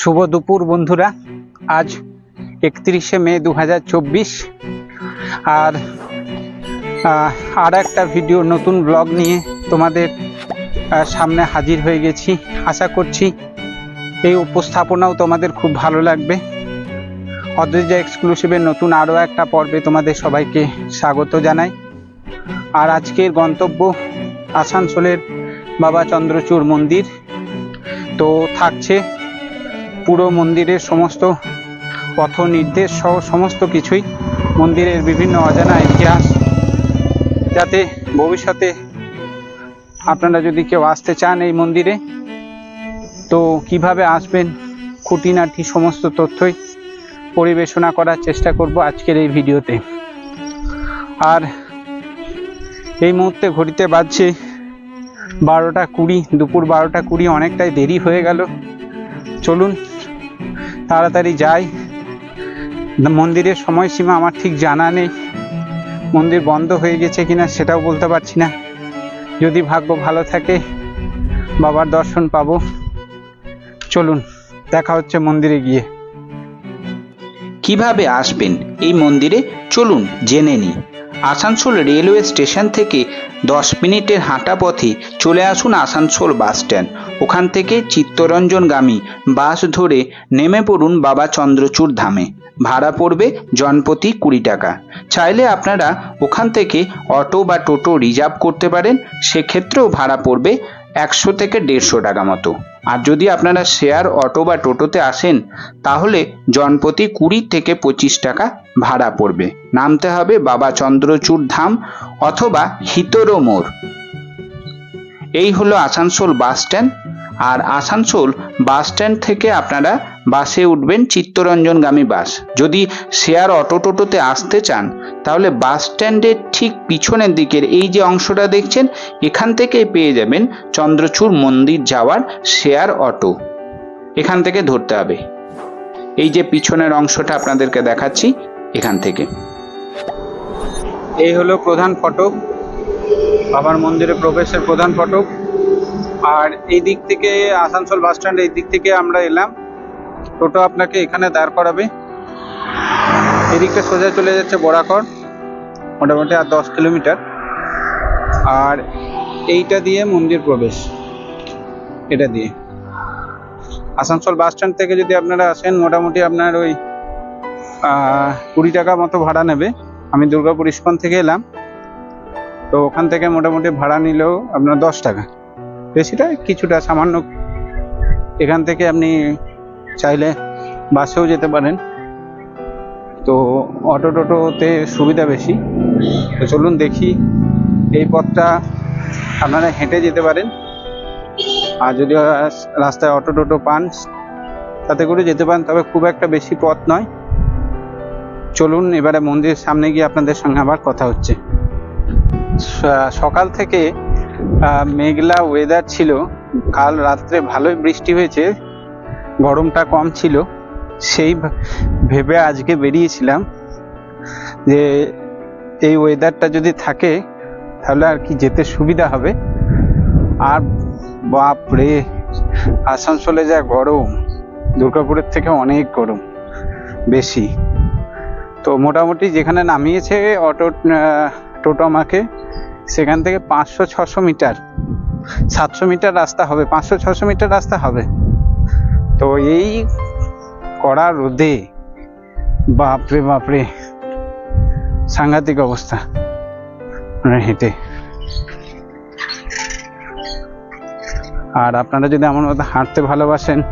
শুভ দুপুর বন্ধুরা। আজ একত্রিশে মে দু হাজার চব্বিশ। আর আর একটা ভিডিও, নতুন ব্লগ নিয়ে তোমাদের সামনে হাজির হয়ে গেছি। আশা করছি এই উপস্থাপনাও তোমাদের খুব ভালো লাগবে। অদ্রিজা এক্সক্লুসিভের নতুন আরও একটা পর্বে তোমাদের সবাইকে স্বাগত জানাই। আর আজকের গন্তব্য আসানসোলের বাবা চন্দ্রচূড় মন্দির। তো থাকছে পুরো মন্দিরের সমস্ত পথ নির্দেশ সহ সমস্ত কিছুই মন্দিরের বিভিন্ন অজানা ইতিহাস, যাতে ভবিষ্যতে আপনারা যদি কেউ আসতে চান এই মন্দিরে, তো কীভাবে আসবেন, খুঁটিনাটি সমস্ত তথ্যই পরিবেশনা করার চেষ্টা করব আজকের এই ভিডিওতে। আর এই মুহূর্তে ঘড়িতে বাজছে বারোটা কুড়ি, দুপুর বারোটা কুড়ি, অনেকটাই দেরি হয়ে গেল। চলুন তাড়াতাড়ি যাই। মন্দিরের সময়সীমা আমার ঠিক জানা নেই। মন্দির বন্ধ হয়ে গেছে কিনা সেটাও বলতে পারছি না। যদি ভাগ্য ভালো থাকে, বাবার দর্শন পাবো। চলুন, দেখা হচ্ছে মন্দিরে গিয়ে। কীভাবে আসবেন এই মন্দিরে? চলুন, জেনে নিই। আসানসোল রেলওয়ে স্টেশন থেকে দশ মিনিটের হাঁটা পথে চলে আসুন আসানসোল বাস স্ট্যান্ড। ওখান থেকে চিত্তরঞ্জনগামী বাস ধরে নেমে পড়ুন বাবা চন্দ্রচূড় ধামে। ভাড়া পড়বে জনপ্রতি কুড়ি টাকা। চাইলে আপনারা ওখান থেকে অটো বা টোটো রিজার্ভ করতে পারেন। সেক্ষেত্রেও ভাড়া পড়বে একশো থেকে দেড়শো টাকা মতো। আর যদি আপনারা শেয়ার অটো বা টোটোতে আসেন, তাহলে জনপ্রতি কুড়ি থেকে পঁচিশ টাকা ভাড়া পড়বে। নামতে হবে বাবা চন্দ্রচূড় ধাম অথবা হিতরো মোড়। এই হলো আসানসোল বাস স্ট্যান্ড। আর আসানসোল বাস স্ট্যান্ড থেকে আপনারা বাসে উঠবেন চিত্তরঞ্জনগামী বাস। যদি শেয়ার অটো টোটোতে আসতে চান, তাহলে বাস স্ট্যান্ডের ঠিক পিছনের দিকের এই যে অংশটা দেখছেন, এখান থেকেই পেয়ে যাবেন চন্দ্রচূড় মন্দির যাওয়ার শেয়ার অটো। এখান থেকে ধরতে হবে। এই যে পিছনের অংশটা আপনাদেরকে দেখাচ্ছি, এখান থেকে। এই হলো প্রধান ফটক। বাবার মন্দিরে প্রবেশের প্রধান ফটক। আর এই দিক থেকে আসানসোল বাস স্ট্যান্ড এই দিক থেকে আমরা এলাম। টোটো আপনাকে এখানে দাঁড় করাবে। এদিকটা সোজা চলে যাচ্ছে বরাকর, মোটামুটি আর দশ কিলোমিটার। আর এইটা দিয়ে মন্দির প্রবেশ, এটা দিয়ে। আসানসোল বাস স্ট্যান্ড থেকে যদি আপনারা আসেন, মোটামুটি আপনার ওই কুড়ি টাকা মতো ভাড়া নেবে। আমি দুর্গাপুর ইস্কন থেকে এলাম। তো ওখান থেকে মোটামুটি ভাড়া নিলেও আপনার দশ টাকা। বেশিটা, কিছুটা সামান্য। এখান থেকে আপনি চাইলে বাসেও যেতে পারেন। তো অটো টোটোতে সুবিধা বেশি। তো চলুন দেখি এই পথটা আপনারা হেঁটে যেতে পারেন। আর যদি রাস- রাস্তায় অটো টোটো পান, তাতে করে যেতে পারেন, তবে খুব একটা বেশি পথ নয়। চলুন এবারে মন্দিরের সামনে গিয়ে আপনাদের সঙ্গে আবার কথা হচ্ছে। সকাল থেকে মেঘলা ওয়েদার ছিল। কাল রাত্রে ভালোই বৃষ্টি হয়েছে। গরমটা কম ছিল। সেই ভেবে আজকে বেরিয়েছিলাম যে এই ওয়েদারটা যদি থাকে, তাহলে আর কি যেতে সুবিধা হবে। আর বাপ রে, আসানসোলে যা গরম, দুর্গাপুরের থেকে অনেক গরম, বেশি। তো মোটামুটি যেখানে নামিয়েছে অটো টোটো আমাকে সেখান থেকে পাঁচশো, ছশো মিটার, সাতশো মিটার রাস্তা হবে। পাঁচশো, ছশো মিটার রাস্তা হবে। তো এই কড়া রোদে, বাপরে বাপরে, সাংঘাতিক অবস্থা। মানে হেঁটে। আর আপনারা যদি আমার মতো হাঁটতে ভালোবাসেন,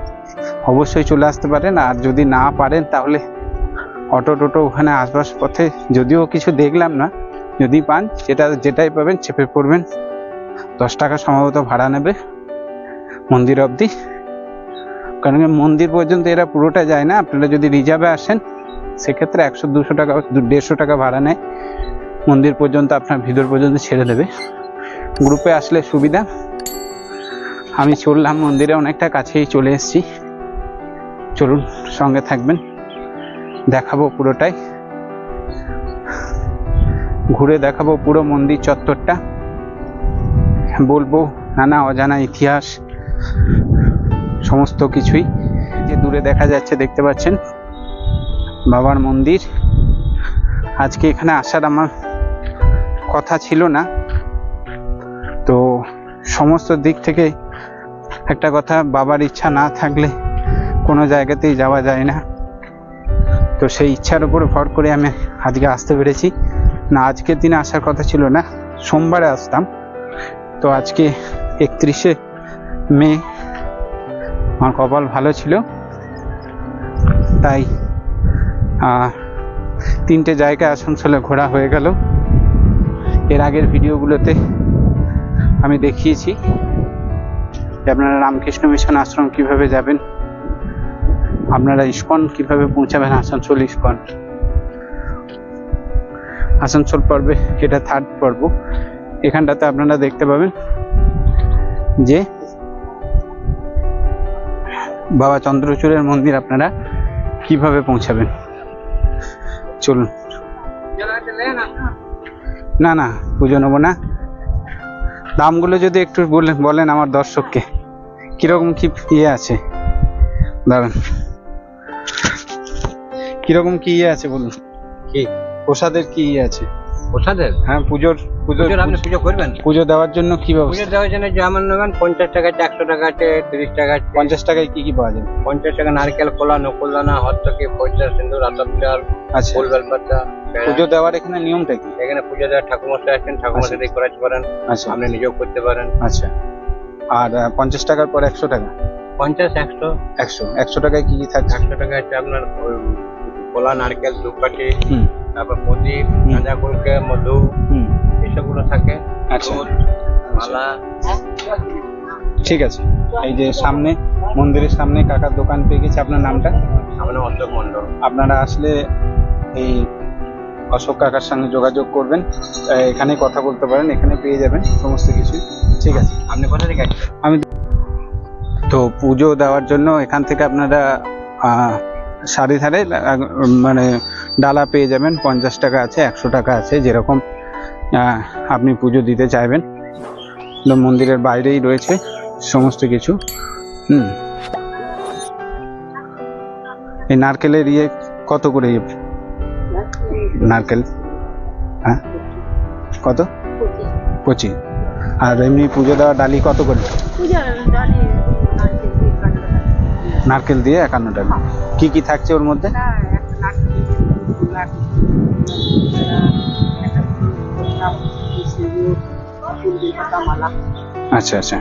অবশ্যই চলে আসতে পারেন। আর যদি না পারেন, তাহলে অটো টোটো ওখানে আসবার পথে যদিও কিছু দেখলাম না যদি পান যেটা যেটাই পাবেন, চেপে পড়বেন। দশ টাকা সম্ভবত ভাড়া নেবে মন্দির অবধি। কারণ মন্দির পর্যন্ত এরা পুরোটা যায় না। আপনারা যদি রিজার্ভে আসেন, সেক্ষেত্রে একশো, দুশো টাকা, দেড়শো টাকা ভাড়া নেয়। মন্দির পর্যন্ত, আপনার ভিতর পর্যন্ত ছেড়ে দেবে। গ্রুপে আসলে সুবিধা। আমি চললাম মন্দিরে, অনেকটা কাছেই চলে এসেছি। চলুন, সঙ্গে থাকবেন। দেখাবো পুরোটাই। ঘুরে দেখাবো পুরো মন্দির চত্বরটা। বলব, নানা অজানা ইতিহাস, সমস্ত কিছুই যে দূরে দেখা যাচ্ছে, দেখতে পাচ্ছেন। বাবার মন্দির। আজকে এখানে আসার আমার কথা ছিল না। তো সমস্ত দিক থেকে একটা কথা, বাবার ইচ্ছা না থাকলে কোনো জায়গাতেই যাওয়া যায় না। তো সেই ইচ্ছার উপরে ভর করে আমি আজকে আসতে পেরেছি। না, আজকের দিনে আসার কথা ছিল না, সোমবারে আসতাম। তো আজকে একত্রিশে মে, আমার কপাল ভালো ছিল। তাই তিনটে জায়গায় আসানসোলে ঘোরা হয়ে গেল। এর আগের ভিডিওগুলোতে আমি দেখিয়েছি যে আপনারা রামকৃষ্ণ মিশন আশ্রম কীভাবে যাবেন, আপনারা ইস্কন কীভাবে পৌঁছাবেন, আসানসোল ইস্কন। আসানসোল পর্বে, এটা থার্ড পর্ব। এখানটাতে আপনারা দেখতে পাবেন যে বাবা চন্দ্রচূড়ের মন্দির আপনারা কীভাবে পৌঁছাবেন। চলুন। না না, পুজো নেব না। দামগুলো যদি একটু বলেন বলেন আমার দর্শককে। কীরকম কি ইয়ে আছে? দাঁড়ান। কীরকম কি ইয়ে আছে বলুন। কি? প্রসাদের কি আছে? প্রসাদের? হ্যাঁ পুজোর পুজোর পুজোর আপনি পুজো করবেন? পুজো দেওয়ার জন্য কি পুজো ব্যবস্থা? দেওয়ার জন্য যেমন নেবেন পঞ্চাশ টাকা আছে একশো টাকা আছে তিরিশ টাকা আছে। পঞ্চাশ টাকায় কি কি পাওয়া যাবে পঞ্চাশ টাকা নারকেল কোলা নকুলদানা হস্তকে পয়সা সিন্দুর আতপ চাল আচ্ছা। ফুল বেলপাতা পুজো দেওয়ার এখানে নিয়মটা কি? এখানে পুজো দেওয়ার ঠাকুমশাই আসেন ঠাকুমশাই দিয়ে করাতে পারেন আচ্ছা। আপনি নিজেও করতে পারেন। আচ্ছা। আর পঞ্চাশ টাকার পর একশো টাকা? পঞ্চাশ একশো। একশো। একশো টাকায় কি কি থাকছে? একশো টাকা আছে আপনার কোলা নারকেল ধূপকাঠি তারপর প্রদীপ। গাঁজা গুলকে মধু এসবগুলো থাকে। আচ্ছা। মালা। ঠিক আছে। এই যে সামনে মন্দিরের সামনে কাকার দোকান পেয়ে গেছে। আপনার নামটা? আমার নাম অশোক মন্ডল আপনারা আসলে এই অশোক কাকার সঙ্গে যোগাযোগ করবেন। এখানে কথা বলতে পারেন এখানে পেয়ে যাবেন সমস্ত কিছু ঠিক আছে। আপনি কোথা থেকে আমি তো পুজো দেওয়ার জন্য এখান থেকে আপনারা আহ, সারি ধারে মানে ডালা পেয়ে যাবেন পঞ্চাশ টাকা আছে একশো টাকা আছে যেরকম আপনি পুজো দিতে চাইবেন। তো মন্দিরের বাইরেই রয়েছে সমস্ত কিছু। হুম। এই নারকেলের ইয়ে কত করে? ইয়ে? নারকেল? হ্যাঁ? কত? পঁচিশ। আর এমনি পুজো দেওয়া ডালি কত করে? নারকেল দিয়ে একান্ন ডালি কি কি থাকছে ওর মধ্যে। আচ্ছা আচ্ছা।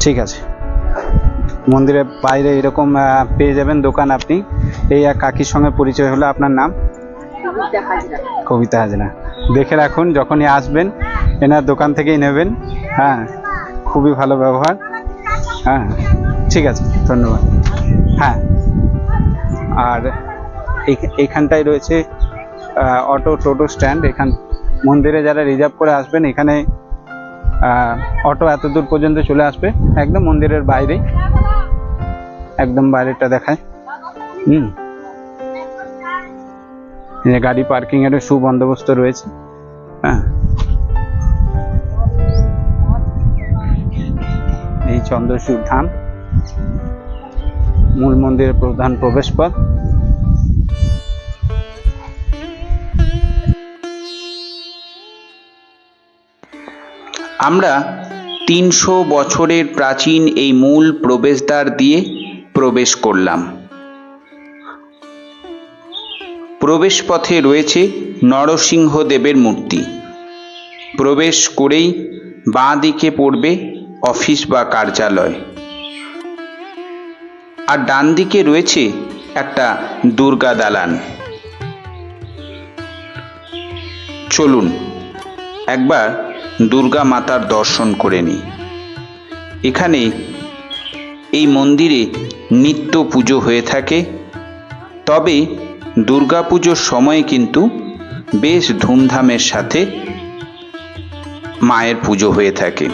ঠিক আছে। মন্দিরের বাইরে এরকম পেয়ে যাবেন দোকান আপনি। এই এক কাকির সঙ্গে পরিচয় হলো আপনার নাম। কবিতা হাজরা। দেখে রাখুন যখনই আসবেন এনার দোকান থেকেই নেবেন। হ্যাঁ খুবই ভালো ব্যবহার। হ্যাঁ ঠিক আছে ধন্যবাদ। হ্যাঁ। আর এইখানটায় রয়েছে অটো টোটো স্ট্যান্ড। এখান, মন্দিরে যারা রিজার্ভ করে আসবেন, এখানে অটো এত দূর পর্যন্ত চলে আসবে। একদম মন্দিরের বাইরেই একদম বাইরেটা দেখায়। হুম। গাড়ি পার্কিং এর সুবন্দোবস্ত রয়েছে। হ্যাঁ। এই চন্দ্রসূর ধাম। মূল মন্দিরের প্রধান প্রবেশপথ। আমরা তিনশো বছরের প্রাচীন এই মূল প্রবেশদ্বার দিয়ে প্রবেশ করলাম। প্রবেশপথে রয়েছে নরসিংহ দেবের মূর্তি। প্রবেশ করেই বাঁ দিকে পড়বে অফিস বা কার্যালয়। আর ডান দিকে রয়েছে একটা দুর্গা দালান। চলুন, একবার দুর্গা মাতার দর্শন করে নিই। এখানে এই মন্দিরে নিত্য পুজো হয়ে থাকে, তবে দুর্গা পুজোর সময়ে কিন্তু বেশ ধুমধামের সাথে মায়ের পুজো হয়ে থাকে।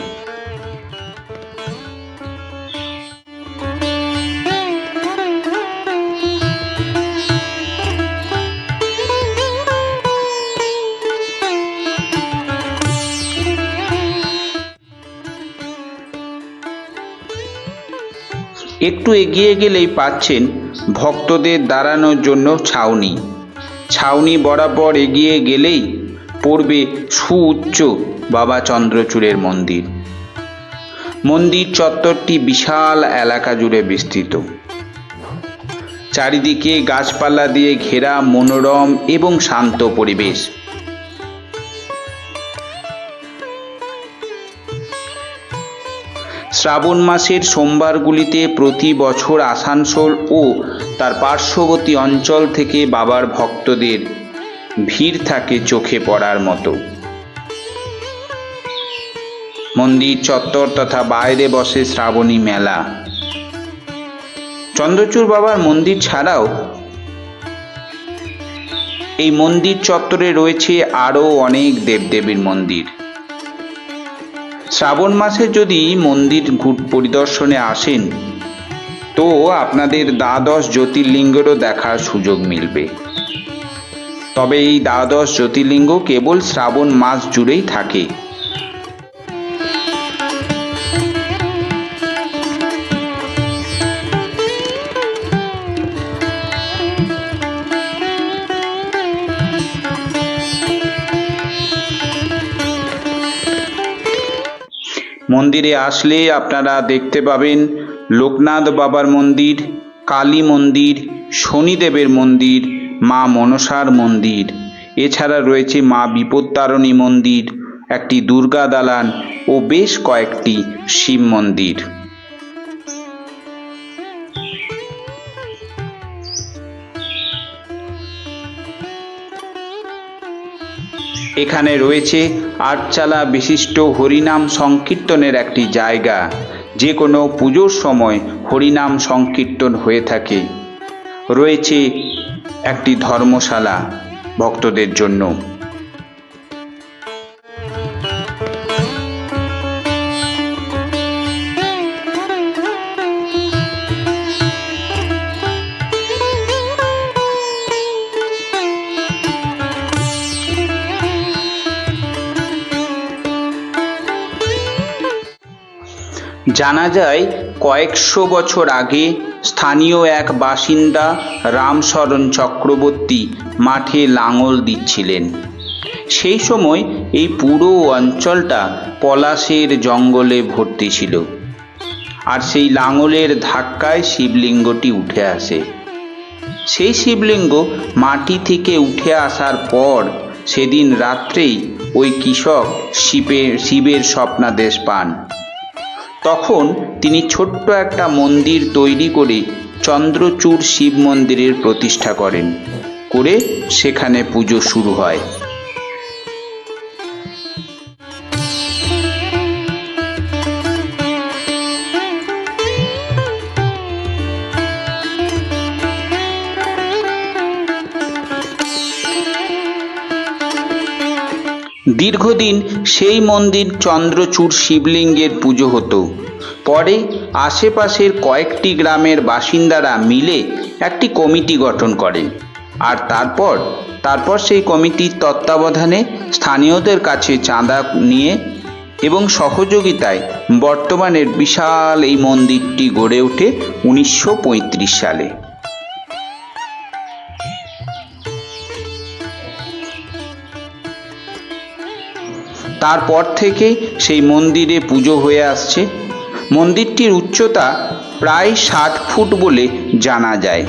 একটু এগিয়ে গেলেই পাচ্ছেন ভক্তদের দাঁড়ানোর জন্য ছাউনি। ছাউনি বরাবর এগিয়ে গেলেই পড়বে সুউচ্চ বাবা চন্দ্রচূড়ের মন্দির। মন্দির চত্বরটি বিশাল এলাকা জুড়ে বিস্তৃত। চারিদিকে গাছপালা দিয়ে ঘেরা মনোরম এবং শান্ত পরিবেশ। শ্রাবণ মাসের সোমবারগুলিতে প্রতি বছর আসানসোল ও তার পার্শ্ববর্তী অঞ্চল থেকে বাবার ভক্তদের ভিড় থাকে চোখে পড়ার মতো। মন্দির চত্বর তথা বাইরে বসে শ্রাবণী মেলা। চন্দ্রচূড় বাবার মন্দির ছাড়াও এই মন্দির চত্বরে রয়েছে আরও অনেক দেবদেবীর মন্দির। শ্রাবণ মাসে যদি মন্দির পরিদর্শনে আসেন, তো আপনাদের দ্বাদশ জ্যোতির্লিঙ্গেরও দেখার সুযোগ মিলবে। তবে এই দ্বাদশ জ্যোতির্লিঙ্গ কেবল শ্রাবণ মাস জুড়েই থাকে। মন্দিরে আসলে আপনারা দেখতে পাবেন লোকনাথ বাবার মন্দির, কালী মন্দির, শনিদেবের মন্দির, মা মনসার মন্দির। এছাড়া রয়েছে মা বিপত্তারণী মন্দির, একটি দুর্গা দালান ও বেশ কয়েকটি শিব মন্দির। এখানে রয়েছে আটচালা বিশিষ্ট হরিনাম সংকীর্তনের একটি জায়গা। যে কোনো পুজোর সময় হরিনাম সংকীর্তন হয়ে থাকে। রয়েছে একটি ধর্মশালা ভক্তদের জন্য। জানা যায়, কয়েকশো বছর আগে স্থানীয় এক বাসিন্দা রামশরণ চক্রবর্তী মাঠে লাঙল দিচ্ছিলেন। সেই সময় এই পুরো অঞ্চলটা পলাশের জঙ্গলে ভর্তি ছিল। আর সেই লাঙলের ধাক্কায় শিবলিঙ্গটি উঠে আসে। সেই শিবলিঙ্গ মাটি থেকে উঠে আসার পর সেদিন রাত্রেই ওই কৃষক শিবের শিবের স্বপ্নাদেশ পান। তখন তিনি ছোট্ট একটা মন্দির তৈরি করে চন্দ্রচূড় শিব মন্দিরের প্রতিষ্ঠা করেন। করে সেখানে পুজো শুরু হয়। দীর্ঘদিন সেই মন্দির চন্দ্রচূড় শিবলিঙ্গের পুজো হতো। পরে আশেপাশের কয়েকটি গ্রামের বাসিন্দারা মিলে একটি কমিটি গঠন করেন আর তারপর তারপর সেই কমিটির তত্ত্বাবধানে স্থানীয়দের কাছে চাঁদা নিয়ে এবং সহযোগিতায় বর্তমানের বিশাল এই মন্দিরটি গড়ে ওঠে উনিশশো পঁয়ত্রিশ সালে। তারপর থেকে সেই মন্দিরে পুজো হয়ে আসছে। মন্দিরটির উচ্চতা প্রায় ষাট ফুট বলে জানা যায়।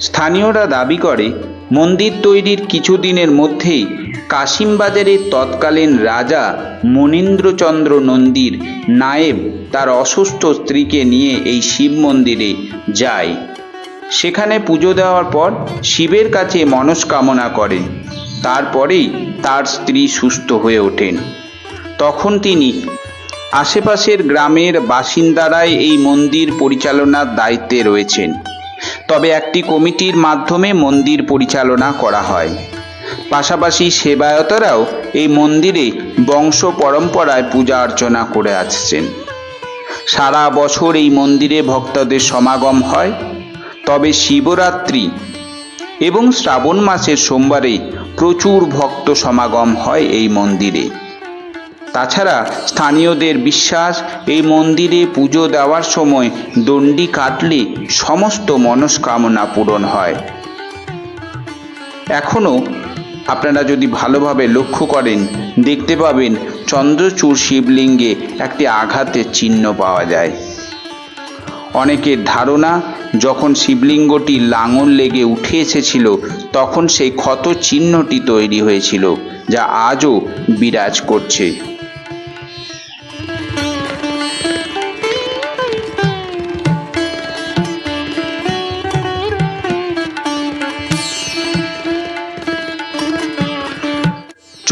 স্থানীয়রা দাবি করে, মন্দির তৈরির কিছুদিনের মধ্যেই কাশিমবাজারের তৎকালীন রাজা মনীন্দ্রচন্দ্র নন্দীর নায়েব তার অসুস্থ স্ত্রীকে নিয়ে এই শিব মন্দিরে যায়। সেখানে পুজো দেওয়ার পর শিবের কাছে মনস্কামনা করেন। তারপরেই তার স্ত্রী সুস্থ হয়ে ওঠেন। তখন তিনি আশেপাশের গ্রামের বাসিন্দারাই এই মন্দির পরিচালনার দায়িত্বে রয়েছেন। তবে একটি কমিটির মাধ্যমে মন্দির পরিচালনা করা হয়। পাশাপাশি সেবায়তরাও এই মন্দিরে বংশ পরম্পরায় পূজা অর্চনা করে আসছেন। সারা বছর এই মন্দিরে ভক্তদের সমাগম হয়। তবে শিবরাত্রি এবং শ্রাবণ মাসের সোমবারে প্রচুর ভক্ত সমাগম হয় এই মন্দিরে। তাছাড়া স্থানীয়দের বিশ্বাস, এই মন্দিরে পুজো দেওয়ার সময় দণ্ডি কাটলে সমস্ত মনস্কামনা পূরণ হয়। এখনও আপনারা যদি ভালোভাবে লক্ষ্য করেন, দেখতে পাবেন চন্দ্রচূড় শিবলিঙ্গে একটি আঘাতের চিহ্ন পাওয়া যায়। অনেকের ধারণা, যখন শিবলিঙ্গটি লাঙল লেগে উঠে এসেছিল, তখন সেই ক্ষত চিহ্নটি তৈরি হয়েছিল, যা আজও বিরাজ করছে।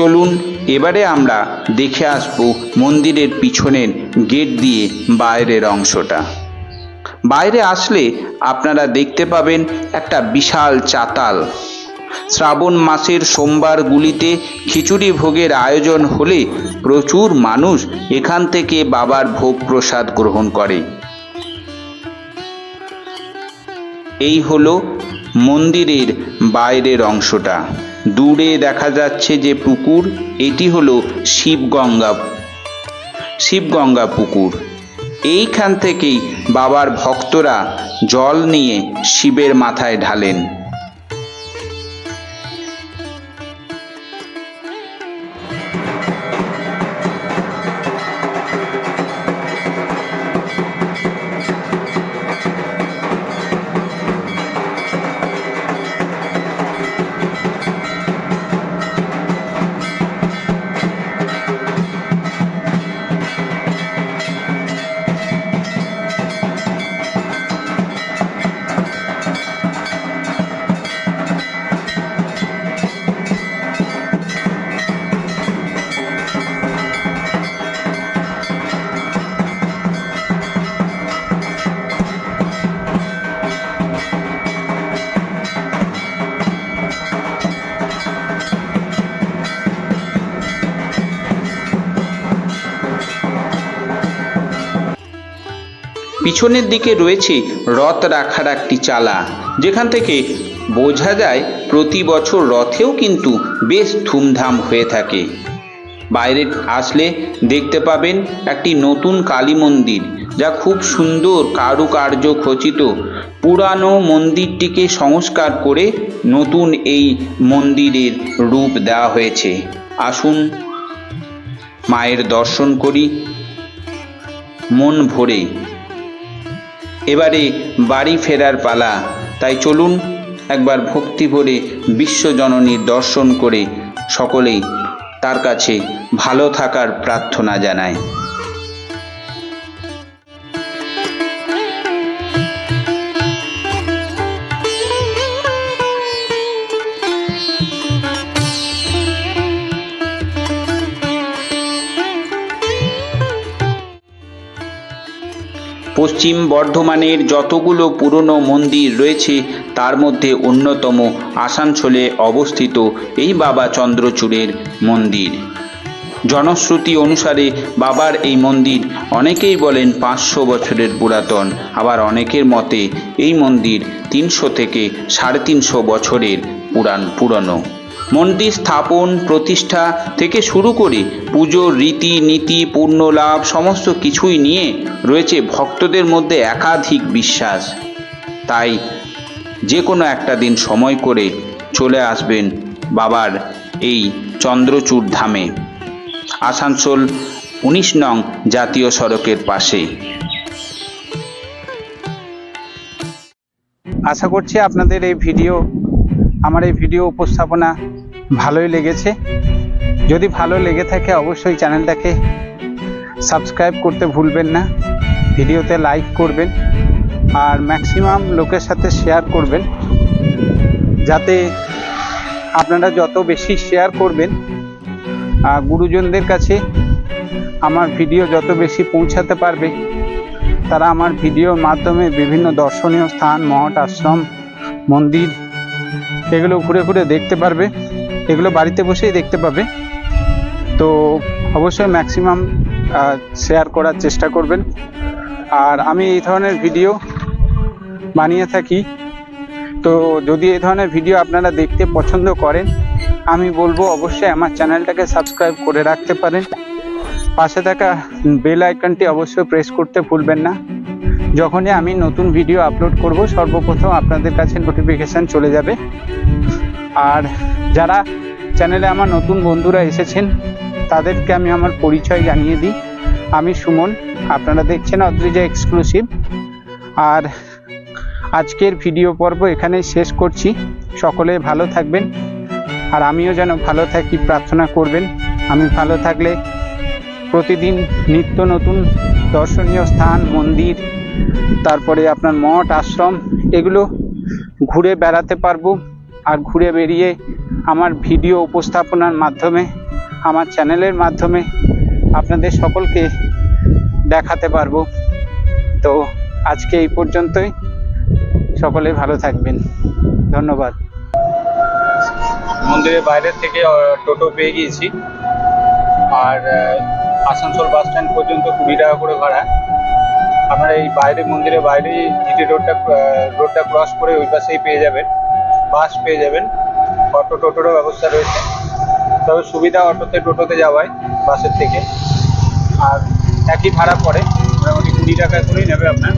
চলুন, এবারে আমরা দেখে আসব মন্দিরের পিছনের গেট দিয়ে বাইরের অংশটা। বাইরে আসলে আপনারা দেখতে পাবেন একটা বিশাল চাতাল। শ্রাবণ মাসের সোমবারগুলিতে খিচুড়ি ভোগের আয়োজন হলে প্রচুর মানুষ এখান থেকে বাবার ভোগ প্রসাদ গ্রহণ করে। এই হলো মন্দিরের বাইরের অংশটা। দূরে দেখা যাচ্ছে যে পুকুর, এটি হলো শিবগঙ্গা। শিবগঙ্গা পুকুর। এইখান থেকেই বাবার ভক্তরা জল নিয়ে শিবের মাথায় ঢালেন। পিছনের দিকে রয়েছে রথ রাখার একটি চালা। যেখান থেকে বোঝা যায় প্রতি বছর রথেও কিন্তু বেশ ধুমধাম হয়ে থাকে। বাইরে আসলে দেখতে পাবেন একটি নতুন কালী মন্দির, যা খুব সুন্দর কারুকার্য খচিত। পুরানো মন্দিরটিকে সংস্কার করে নতুন এই মন্দিরের রূপ দেওয়া হয়েছে। আসুন, মায়ের দর্শন করি। মন ভরে এবারে বাড়ি ফেরার পালা। তাই চলুন একবার ভক্তি ভরে বিশ্বজননীর দর্শন করে সকলেই তার কাছে ভালো থাকার প্রার্থনা জানায়। পশ্চিম বর্ধমানের যতগুলো পুরনো মন্দির রয়েছে, তার মধ্যে অন্যতম আসানসোলে অবস্থিত এই বাবা চন্দ্রচূড়ের মন্দির। জনশ্রুতি অনুসারে বাবার এই মন্দির অনেকেই বলেন পাঁচশো বছরের পুরাতন, আবার অনেকের মতে এই মন্দির তিনশো থেকে সাড়ে তিনশো বছরের পুরান পুরনো মন্দির স্থাপন, প্রতিষ্ঠা থেকে শুরু করে পুজোর রীতি, নীতি পূর্ণ লাভ সমস্ত কিছুই নিয়ে রয়েছে ভক্তদের মধ্যে একাধিক বিশ্বাস। তাই যে কোনো একটা দিন সময় করে চলে আসবেন বাবার এই চন্দ্রচূড় ধামে, আসানসোল উনিশ নং জাতীয় সড়কের পাশে। আশা করছি আপনাদের এই ভিডিও, আমার এই ভিডিও উপস্থাপনা ভালোই লেগেছে। যদি ভালো লেগে থাকে অবশ্যই চ্যানেলটাকে সাবস্ক্রাইব করতে ভুলবেন না, ভিডিওতে লাইক করবেন, আর ম্যাক্সিমাম লোকের সাথে শেয়ার করবেন। যাতে আপনারা যত বেশি শেয়ার করবেন গুরুজনদের কাছে আমার ভিডিও যত বেশি পৌঁছাতে পারবে, তারা আমার ভিডিওর মাধ্যমে বিভিন্ন দর্শনীয় স্থান, মঠ, আশ্রম, মন্দির, এগুলো ঘুরে ঘুরে দেখতে পারবে। এগুলো বাড়িতে বসেই দেখতে পাবে। তো অবশ্যই ম্যাক্সিমাম শেয়ার করার চেষ্টা করবেন। আর আমি এই ধরনের ভিডিও বানিয়ে থাকি। তো যদি এই ধরনের ভিডিও আপনারা দেখতে পছন্দ করেন, আমি বলব অবশ্যই আমার চ্যানেলটাকে সাবস্ক্রাইব করে রাখতে পারেন। পাশে থাকা বেল আইকনটি অবশ্যই প্রেস করতে ভুলবেন না। যখনই আমি নতুন ভিডিও আপলোড করব, সর্বপ্রথম আপনাদের কাছে নোটিফিকেশান চলে যাবে। আর যারা চ্যানেলে আমার নতুন বন্ধুরা এসেছেন, তাদেরকে আমি আমার পরিচয় জানিয়ে দিই। আমি সুমন, আপনারা দেখছেন অদ্রিজা এক্সক্লুসিভ আর আজকের ভিডিও পর্ব এখানেই শেষ করছি। সকলে ভালো থাকবেন, আর আমিও যেন ভালো থাকি, প্রার্থনা করবেন। আমি ভালো থাকলে প্রতিদিন নিত্য নতুন দর্শনীয় স্থান, মন্দির, তারপরে আপনার মঠ, আশ্রম, এগুলো ঘুরে বেড়াতে পারব। আর ঘুরে বেরিয়ে আমার ভিডিও উপস্থাপনার মাধ্যমে, আমার চ্যানেলের মাধ্যমে আপনাদের সকলকে দেখাতে পারব। তো আজকে এই পর্যন্তই। সকলে ভালো থাকবেন। ধন্যবাদ। মন্দিরের বাইরে থেকে টোটো পেয়ে গিয়েছি। আর আসানসোল বাস স্ট্যান্ড পর্যন্ত কুড়ি টাকা করে ভাড়া। আপনারা এই বাইরে, মন্দিরের বাইরে জিটি রোডটা রোডটা ক্রস করে ওই পাশেই পেয়ে যাবেন। বাস পেয়ে যাবেন। অটো টোটোরও ব্যবস্থা রয়েছে। তবে সুবিধা অটোতে, টোটোতে যাওয়ায় বাসের থেকে। আর একই ভাড়া পড়ে। মোটামুটি কুড়ি টাকা করেই নেবে আপনার।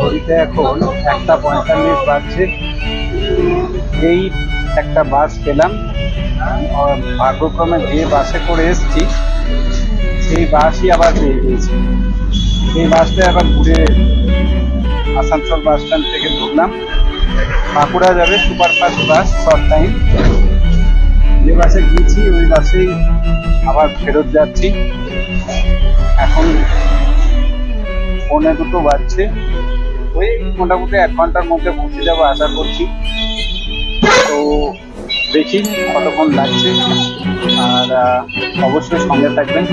ঘড়িতে এখন একটা পঁয়তাল্লিশ বাজছে। এই একটা বাস পেলাম। ভাগ্যক্রমে যে বাসে করে এসেছি, সেই বাসই আবার পেয়ে গিয়েছি। সেই বাসটা আবার ঘুরে আসানসোল বাস স্ট্যান্ড থেকে ঢুকলাম বাঁকুড়া যাবে, সুপারফাস্ট বাস শর্ট টাইম যে বাসে গিয়েছি, ওই বাসেই আবার ফেরত যাচ্ছি। এখন পৌনে দুটো বাজছে। ওই মোটামুটি এক ঘণ্টার মধ্যে পৌঁছে যাব আশা করছি। তো দেখি কতক্ষণ লাগছে। আর অবশ্যই সঙ্গে থাকবেন।